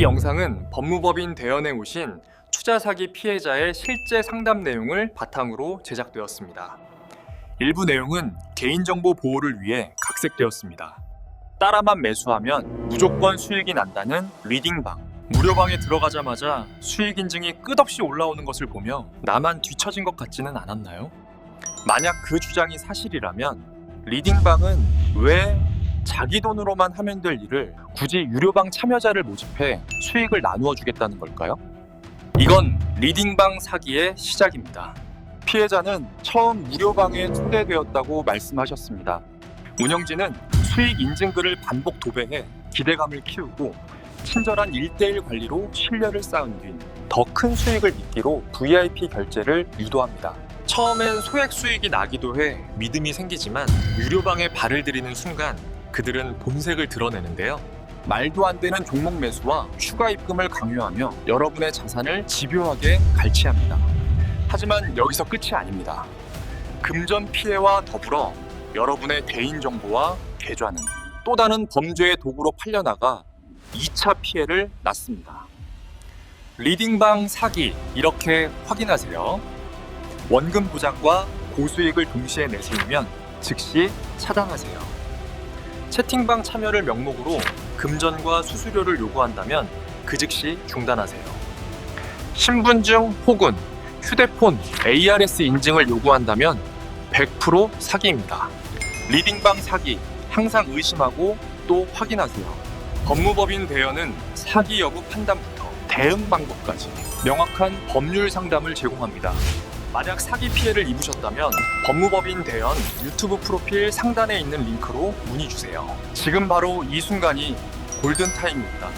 이 영상은 법무법인 대연에 오신 투자 사기 피해자의 실제 상담 내용을 바탕으로 제작되었습니다. 일부 내용은 개인정보 보호를 위해 각색되었습니다. 따라만 매수하면 무조건 수익이 난다는 리딩방. 무료방에 들어가자마자 수익 인증이 끝없이 올라오는 것을 보며 나만 뒤처진 것 같지는 않았나요? 만약 그 주장이 사실이라면 리딩방은 왜 자기 돈으로만 하면 될 일을 굳이 유료방 참여자를 모집해 수익을 나누어 주겠다는 걸까요? 이건 리딩방 사기의 시작입니다. 피해자는 처음 무료방에 초대되었다고 말씀하셨습니다. 운영진은 수익 인증글을 반복 도배해 기대감을 키우고 친절한 1대1 관리로 신뢰를 쌓은 뒤 더 큰 수익을 미끼로 VIP 결제를 유도합니다. 처음엔 소액 수익이 나기도 해 믿음이 생기지만 유료방에 발을 들이는 순간 그들은 본색을 드러내는데요. 말도 안 되는 종목 매수와 추가 입금을 강요하며 여러분의 자산을 집요하게 갈취합니다. 하지만 여기서 끝이 아닙니다. 금전 피해와 더불어 여러분의 개인정보와 계좌는 또 다른 범죄의 도구로 팔려나가 2차 피해를 낳습니다. 리딩방 사기 이렇게 확인하세요. 원금 보장과 고수익을 동시에 내세우면 즉시 차단하세요. 채팅방 참여를 명목으로 금전과 수수료를 요구한다면 그 즉시 중단하세요. 신분증 혹은 휴대폰 ARS 인증을 요구한다면 100% 사기입니다. 리딩방 사기 항상 의심하고 또 확인하세요. 법무법인 대여는 사기 여부 판단부터 대응 방법까지 명확한 법률 상담을 제공합니다. 만약 사기 피해를 입으셨다면 법무법인 대연 유튜브 프로필 상단에 있는 링크로 문의 주세요. 지금 바로 이 순간이 골든 타임입니다.